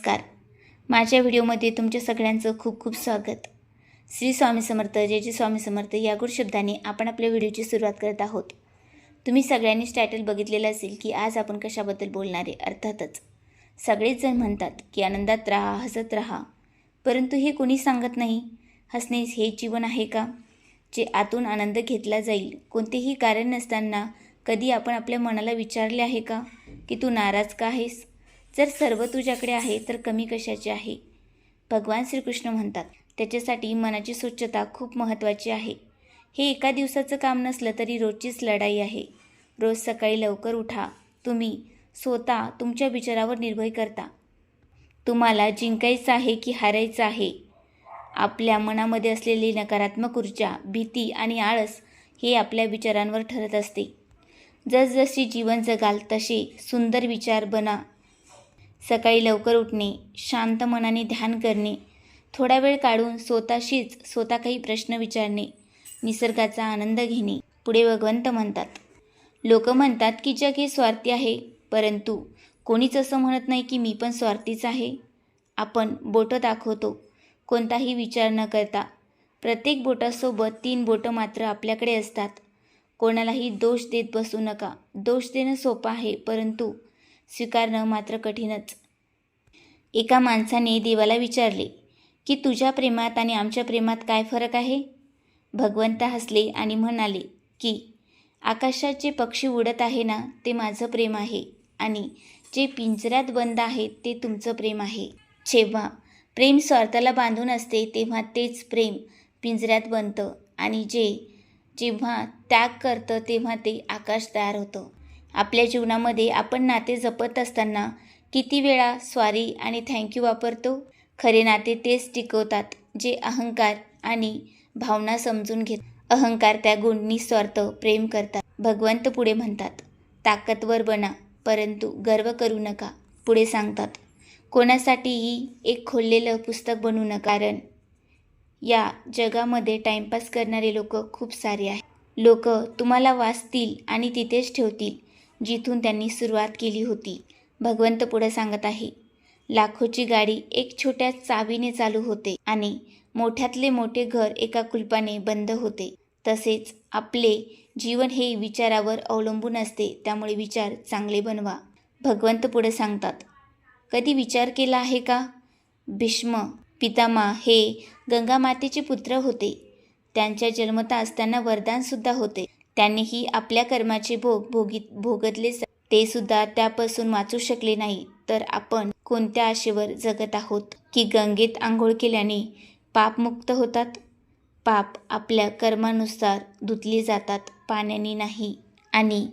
नमस्कार. माझ्या व्हिडिओमध्ये तुमच्या सगळ्यांचं खूप खूप स्वागत. श्री स्वामी समर्थ जय जय स्वामी समर्थ या गुड शब्दाने आपण आपल्या व्हिडिओची सुरुवात करत आहोत. तुम्ही सगळ्यांनीच टायटल बघितलेलं असेल की आज आपण कशाबद्दल बोलणार आहे अर्थातच. सगळेच जण म्हणतात की आनंदात राहा हसत राहा. परंतु हे कोणी सांगत नाही? हसणे हे जीवन आहे का? जे आतून आनंद घेतला जाईल कोणतेही कारण नसताना कधी आपण आपल्या मनाला विचारले आहे का? की तू नाराज का आहेस? जर सर्व तुझ्याकडे आहे तर कमी कशाचे आहे? भगवान श्रीकृष्ण म्हणतात त्याच्यासाठी मनाची स्वच्छता खूप महत्त्वाची आहे. हे एका दिवसाचं काम नसलं तरी रोजचीच लढाई आहे. रोज सकाळी लवकर उठा. तुम्ही स्वतः तुमच्या विचारावर निर्भय करता. तुम्हाला जिंकायचं आहे की हारायचं आहे? आपल्या मनामध्ये असलेली नकारात्मक ऊर्जा भीती आणि आळस हे आपल्या विचारांवर ठरत असते. जसजशी जीवन जगाल तसे सुंदर विचार बना. सकाळी लवकर उठणे शांत मनाने ध्यान करणे थोडा वेळ काढून स्वतःशीच स्वतः काही प्रश्न विचारणे निसर्गाचा आनंद घेणे पुढे भगवंत म्हणतात. लोक म्हणतात की जग हे स्वार्थी आहे परंतु कोणीच असं म्हणत नाही की मी पण स्वार्थीच आहे. आपण बोटं दाखवतो कोणताही विचार न करता. प्रत्येक बोटासोबत तीन बोटं मात्र आपल्याकडे असतात. कोणालाही दोष देत बसू नका. दोष देणं सोपं आहे परंतु स्वीकारणं मात्र कठीणच. एका माणसाने देवाला विचारले की तुझ्या प्रेमात आणि आमच्या प्रेमात काय फरक आहे? भगवंत हसले आणि म्हणाले की आकाशात जे पक्षी उडत आहे ना ते माझं प्रेम आहे आणि जे पिंजऱ्यात बंद आहे ते तुमचं प्रेम आहे. जेव्हा प्रेम स्वार्थाला बांधून असते तेव्हा तेच प्रेम पिंजऱ्यात बनतं आणि जे जेव्हा त्याग करतं तेव्हा ते आकाश तयार होतं. आपल्या जीवनामध्ये आपण नाते जपत असताना किती वेळा स्वारी आणि थँक्यू वापरतो? खरे नाते तेच टिकवतात जे अहंकार आणि भावना समजून घेत. अहंकार त्या गुण निस्वार्थ प्रेम करतात. भगवंत पुढे म्हणतात ताकदवर बना परंतु गर्व करू नका पुढे सांगतात. कोणासाठीही एक खोललेलं पुस्तक बनू नका कारण या जगामध्ये टाईमपास करणारे लोक खूप सारे आहेत. लोक तुम्हाला वाचतील आणि तिथेच ठेवतील. जिथून त्यांनी सुरुवात केली होती. भगवंत पुढे सांगत आहे लाखोची गाडी एक छोट्या चावीने चालू होते आणि मोठ्यातले मोठे घर एका कुलपाने बंद होते. तसेच आपले जीवन हे विचारावर अवलंबून असते त्यामुळे विचार चांगले बनवा. भगवंत पुढे सांगतात कधी विचार केला आहे का? भीष्म पितामा हे गंगामातेचे पुत्र होते. त्यांच्या जन्मता असताना वरदानसुद्धा होते. त्यांनीही आपल्या कर्माचे भोग भोगित भोगतले ते सुद्धा त्यापासून वाचू शकले नाही. तर आपण कोणत्या आशेवर जगत आहोत? की गंगेत आंघोळ केल्याने पापमुक्त होतात? पाप आपल्या कर्मानुसार धुतले जातात पाण्याने नाही. आणि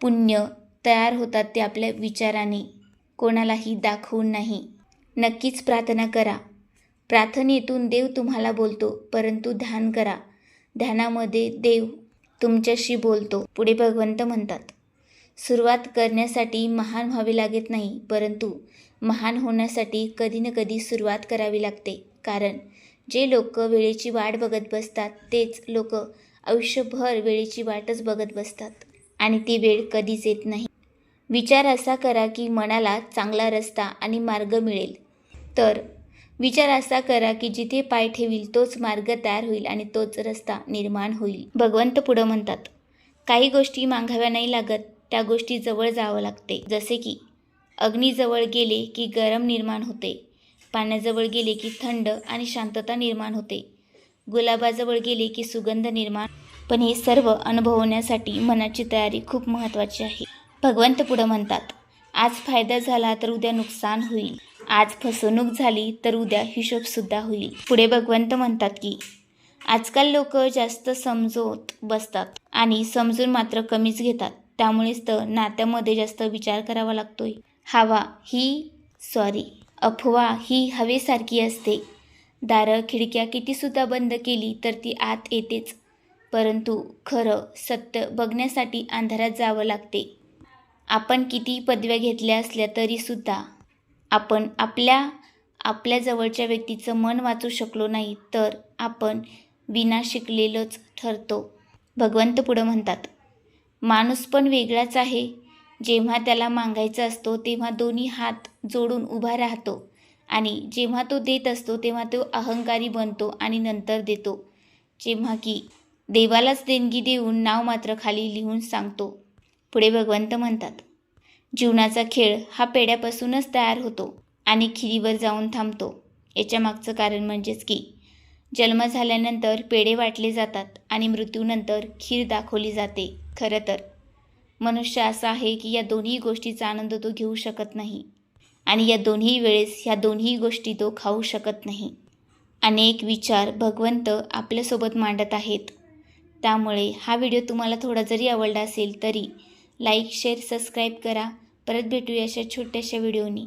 पुण्य तयार होतात ते आपल्या विचाराने. कोणालाही दाखवून नाही. नक्कीच प्रार्थना करा. प्रार्थनेतून देव तुम्हाला बोलतो परंतु ध्यान करा. ध्यानामध्ये देव तुमच्याशी बोलतो. पुढे भगवंत म्हणतात. सुरुवात करण्यासाठी महान व्हावे लागत नाही परंतु महान होण्यासाठी कधी ना कधी सुरुवात करावी लागते. कारण जे लोक वेळेची वाट बघत बसतात तेच लोक आयुष्यभर वेळेची वाटच बघत बसतात. आणि ती वेळ कधीच येत नाही. विचार असा करा की मनाला चांगला रस्ता आणि मार्ग मिळेल. तर विचार असा करा की जिथे पाय ठेवील तोच मार्ग तयार होईल आणि तोच रस्ता निर्माण होईल. भगवंत पुढं म्हणतात काही गोष्टी मागाव्या नाही लागत त्या गोष्टी जवळ जावं लागते. जसे की अग्नीजवळ गेले की गरम निर्माण होते पाण्याजवळ गेले की थंड आणि शांतता निर्माण होते गुलाबाजवळ गेले की सुगंध निर्माण पण हे सर्व अनुभवण्यासाठी मनाची तयारी खूप महत्त्वाची आहे. भगवंत पुढं म्हणतात आज फायदा झाला तर उद्या नुकसान होईल. आज फसवणूक झाली तर उद्या हिशोबसुद्धा होईल. पुढे भगवंत म्हणतात की आजकाल लोक जास्त समजवत बसतात आणि समजून मात्र कमीच घेतात. त्यामुळेच तर नात्यामध्ये जास्त विचार करावा लागतोय. हवा ही सॉरी अफवा ही हवेसारखी असते. दारं खिडक्या कितीसुद्धा बंद केली तर ती आत येतेच. परंतु खरं सत्य बघण्यासाठी अंधारात जावं लागते. आपण किती पदव्या घेतल्या असल्या तरीसुद्धा आपण आपल्या आपल्या जवळच्या व्यक्तीचं मन वाचू शकलो नाही तर आपण विना शिकलेलंच ठरतो. भगवंत पुढं म्हणतात माणूस पण वेगळाच आहे. जेव्हा त्याला मागायचा असतो तेव्हा दोन्ही हात जोडून उभा राहतो आणि जेव्हा तो देत असतो तेव्हा तो अहंकारी बनतो आणि नंतर देतो. जेव्हा की देवालाच देणगी देऊन नाव मात्र खाली लिहून सांगतो. पुढे भगवंत म्हणतात जीवनाचा खेळ हा पेड्यापासूनच तयार होतो आणि खिरीवर जाऊन थांबतो. याच्या मागचं कारण म्हणजेच की जन्म झाल्यानंतर पेढे वाटले जातात आणि मृत्यूनंतर खीर दाखवली जाते खरं तर. मनुष्य असा आहे की या दोन्ही गोष्टीचा आनंद तो घेऊ शकत नाही आणि या दोन्ही वेळेस ह्या दोन्ही गोष्टी तो खाऊ शकत नाही. अनेक विचार भगवंत आपल्यासोबत मांडत आहेत. त्यामुळे हा व्हिडिओ तुम्हाला थोडा जरी आवडला असेल तरी लाईक शेअर सबस्क्राईब करा. परत भेटूया अशा छोट्याशा व्हिडिओनी.